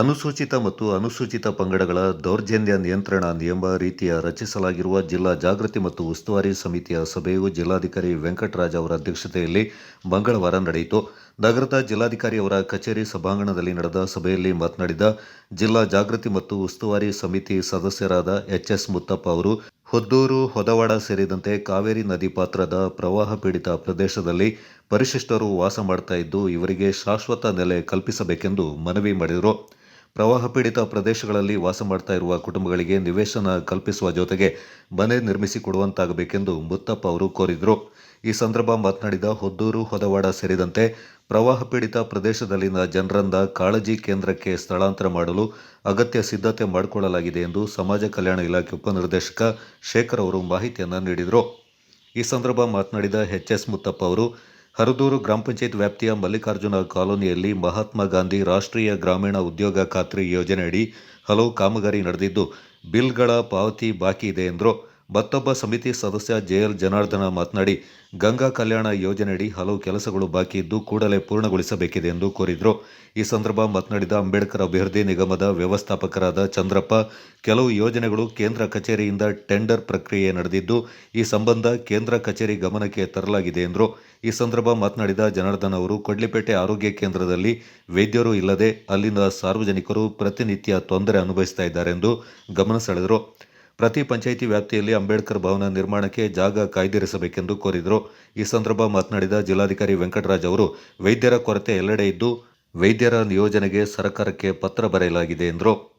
ಅನುಸೂಚಿತ ಮತ್ತು ಅನುಸೂಚಿತ ಪಂಗಡಗಳ ದೌರ್ಜನ್ಯ ನಿಯಂತ್ರಣ ನಿಯಮ ರೀತಿಯ ರಚಿಸಲಾಗಿರುವ ಜಿಲ್ಲಾ ಜಾಗೃತಿ ಮತ್ತು ಉಸ್ತುವಾರಿ ಸಮಿತಿಯ ಸಭೆಯು ಜಿಲ್ಲಾಧಿಕಾರಿ ವೆಂಕಟರಾಜ್ ಅವರ ಅಧ್ಯಕ್ಷತೆಯಲ್ಲಿ ಮಂಗಳವಾರ ನಡೆಯಿತು. ನಗರದ ಜಿಲ್ಲಾಧಿಕಾರಿ ಅವರ ಕಚೇರಿ ಸಭಾಂಗಣದಲ್ಲಿ ನಡೆದ ಸಭೆಯಲ್ಲಿ ಮಾತನಾಡಿದ ಜಿಲ್ಲಾ ಜಾಗೃತಿ ಮತ್ತು ಉಸ್ತುವಾರಿ ಸಮಿತಿ ಸದಸ್ಯರಾದ ಎಚ್ ಎಸ್ ಮುತ್ತಪ್ಪ ಅವರು, ಹೊದ್ದೂರು, ಹೊದವಾಡ ಸೇರಿದಂತೆ ಕಾವೇರಿ ನದಿ ಪಾತ್ರದ ಪ್ರವಾಹ ಪೀಡಿತ ಪ್ರದೇಶದಲ್ಲಿ ಪರಿಶಿಷ್ಟರು ವಾಸ ಮಾಡ್ತಾ ಇದ್ದು, ಇವರಿಗೆ ಶಾಶ್ವತ ನೆಲೆ ಕಲ್ಪಿಸಬೇಕೆಂದು ಮನವಿ ಮಾಡಿದರು. ಪ್ರವಾಹ ಪೀಡಿತ ಪ್ರದೇಶಗಳಲ್ಲಿ ವಾಸ ಮಾಡ್ತಾ ಇರುವ ಕುಟುಂಬಗಳಿಗೆ ನಿವೇಶನ ಕಲ್ಪಿಸುವ ಜೊತೆಗೆ ಮನೆ ನಿರ್ಮಿಸಿಕೊಡುವಂತಾಗಬೇಕೆಂದು ಮುತ್ತಪ್ಪ ಅವರು ಕೋರಿದರು. ಈ ಸಂದರ್ಭ ಮಾತನಾಡಿದ ಹೊದ್ದೂರು, ಹೊದವಾಡ ಸೇರಿದಂತೆ ಪ್ರವಾಹ ಪೀಡಿತ ಪ್ರದೇಶದಲ್ಲಿನ ಜನರನ್ನ ಕಾಳಜಿ ಕೇಂದ್ರಕ್ಕೆ ಸ್ಥಳಾಂತರ ಮಾಡಲು ಅಗತ್ಯ ಸಿದ್ಧತೆ ಮಾಡಿಕೊಳ್ಳಲಾಗಿದೆ ಎಂದು ಸಮಾಜ ಕಲ್ಯಾಣ ಇಲಾಖೆ ಉಪನಿರ್ದೇಶಕ ಶೇಖರ್ ಅವರು ಮಾಹಿತಿಯನ್ನು ನೀಡಿದರು. ಈ ಸಂದರ್ಭ ಮಾತನಾಡಿದ ಎಚ್ ಎಸ್ ಮುತ್ತಪ್ಪ ಅವರು ಹರದೂರು ಗ್ರಾಮ ಪಂಚಾಯತ್ ವ್ಯಾಪ್ತಿಯ ಮಲ್ಲಿಕಾರ್ಜುನ ಕಾಲೋನಿಯಲ್ಲಿ ಮಹಾತ್ಮ ಗಾಂಧಿ ರಾಷ್ಟ್ರೀಯ ಗ್ರಾಮೀಣ ಉದ್ಯೋಗ ಖಾತ್ರಿ ಯೋಜನೆಯಡಿ ಹಲವು ಕಾಮಗಾರಿ ನಡೆದಿದ್ದು, ಬಿಲ್ಗಳ ಪಾವತಿ ಬಾಕಿ ಇದೆ ಎಂದರು. ಮತ್ತೊಬ್ಬ ಸಮಿತಿ ಸದಸ್ಯ ಜೆಎಲ್ ಜನಾರ್ದನ ಮಾತನಾಡಿ, ಗಂಗಾ ಕಲ್ಯಾಣ ಯೋಜನೆಯಡಿ ಹಲವು ಕೆಲಸಗಳು ಬಾಕಿ ಇದ್ದು ಕೂಡಲೇ ಪೂರ್ಣಗೊಳಿಸಬೇಕಿದೆ ಎಂದು ಕೋರಿದರು. ಈ ಸಂದರ್ಭ ಮಾತನಾಡಿದ ಅಂಬೇಡ್ಕರ್ ಅಭಿವೃದ್ಧಿ ನಿಗಮದ ವ್ಯವಸ್ಥಾಪಕರಾದ ಚಂದ್ರಪ್ಪ, ಕೆಲವು ಯೋಜನೆಗಳು ಕೇಂದ್ರ ಕಚೇರಿಯಿಂದ ಟೆಂಡರ್ ಪ್ರಕ್ರಿಯೆ ನಡೆದಿದ್ದು, ಈ ಸಂಬಂಧ ಕೇಂದ್ರ ಕಚೇರಿ ಗಮನಕ್ಕೆ ತರಲಾಗಿದೆ ಎಂದರು. ಈ ಸಂದರ್ಭ ಮಾತನಾಡಿದ ಜನಾರ್ದನ್ ಅವರು, ಕೊಡ್ಲಿಪೇಟೆ ಆರೋಗ್ಯ ಕೇಂದ್ರದಲ್ಲಿ ವೈದ್ಯರು ಇಲ್ಲದೆ ಅಲ್ಲಿನ ಸಾರ್ವಜನಿಕರು ಪ್ರತಿನಿತ್ಯ ತೊಂದರೆ ಅನುಭವಿಸ್ತಾ ಇದ್ದಾರೆ ಎಂದು ಗಮನ ಸೆಳೆದರು. ಪ್ರತಿ ಪಂಚಾಯಿತಿ ವ್ಯಾಪ್ತಿಯಲ್ಲಿ ಅಂಬೇಡ್ಕರ್ ಭವನ ನಿರ್ಮಾಣಕ್ಕೆ ಜಾಗ ಕಾಯ್ದಿರಿಸಬೇಕೆಂದು ಕೋರಿದರು. ಈ ಸಂದರ್ಭ ಮಾತನಾಡಿದ ಜಿಲ್ಲಾಧಿಕಾರಿ ವೆಂಕಟರಾಜ್ ಅವರು, ವೈದ್ಯರ ಕೊರತೆ ಎಲ್ಲೆಡೆ ಇದ್ದು ವೈದ್ಯರ ನಿಯೋಜನೆಗೆ ಸರ್ಕಾರಕ್ಕೆ ಪತ್ರ ಬರೆಯಲಾಗಿದೆ ಎಂದರು.